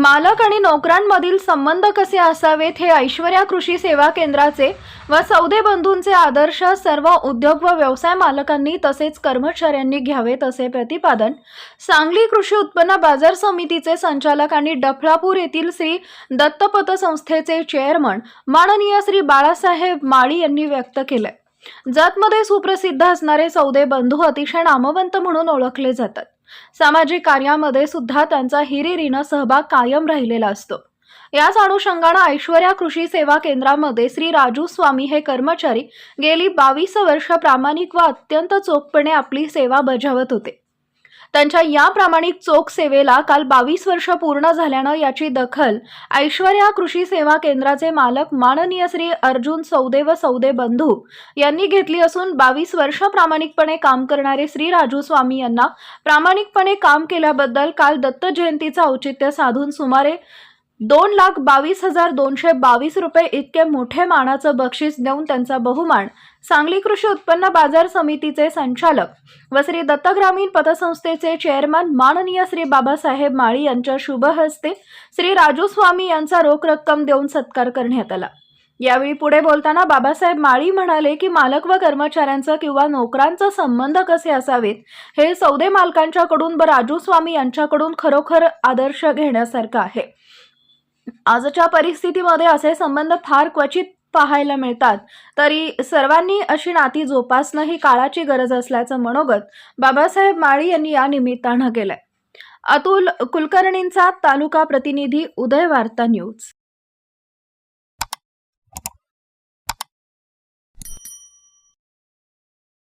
मालक आणि नोकरांमधील संबंध कसे असावेत हे ऐश्वर्या कृषी सेवा केंद्राचे व सौदे बंधूंचे आदर्श सर्व उद्योग व व्यवसाय मालकांनी तसेच कर्मचाऱ्यांनी घ्यावेत असे प्रतिपादन सांगली कृषी उत्पन्न बाजार समितीचे संचालक आणि डफळापूर येथील श्री दत्तपत संस्थेचे चेअरमन माननीय श्री बाळासाहेब माळी यांनी व्यक्त केले जतमध्ये सुप्रसिद्ध असणारे सौदे बंधू अतिशय नामवंत म्हणून ओळखले जातात. सामाजिक कार्यामध्ये सुद्धा त्यांचा हिरिरीनं सहभाग कायम राहिलेला असतो. याच अनुषंगानं ऐश्वर्या कृषी सेवा केंद्रामध्ये श्री राजू स्वामी हे कर्मचारी गेली बावीस वर्ष प्रामाणिक व अत्यंत चोखपणे आपली सेवा बजावत होते. त्यांच्या या प्रामाणिक चोख सेवेला काल बावीस वर्ष पूर्ण झाल्यानं याची दखल ऐश्वर्या कृषी सेवा केंद्राचे मालक माननीय श्री अर्जुन सौदे व सौदे बंधू यांनी घेतली असून बावीस वर्ष प्रामाणिकपणे काम करणारे श्री राजू स्वामी यांना प्रामाणिकपणे काम केल्याबद्दल काल दत्त जयंतीचं औचित्य साधून सुमारे दोन लाख बावीस हजार दोनशे बावीस रुपये इतके मोठे मानाचं बक्षीस देऊन त्यांचा बहुमान सांगली कृषी उत्पन्न बाजार समितीचे संचालक व श्री दत्त ग्रामीण पतसंस्थेचे चेअरमन माननीय श्री बाबासाहेब माळी यांच्या शुभ हस्ते श्री राजू स्वामी यांचा रोख रक्कम देऊन सत्कार करण्यात आला. यावेळी पुढे बोलताना बाबासाहेब माळी म्हणाले की मालक व कर्मचाऱ्यांचा किंवा नोकरांचा संबंध कसे असावेत हे सौदे मालकांच्याकडून व राजू स्वामी यांच्याकडून खरोखर आदर्श घेण्यासारखं आहे. आजच्या परिस्थितीमध्ये असे संबंध फार क्वचित पाहायला मिळतात. तरी सर्वांनी अशी नाती जोपासणं ही काळाची गरज असल्याचं मनोगत बाबासाहेब माळी यांनी या निमित्तानं केलंय. अतुल कुलकर्णींचा तालुका प्रतिनिधी उदय वार्ता न्यूज.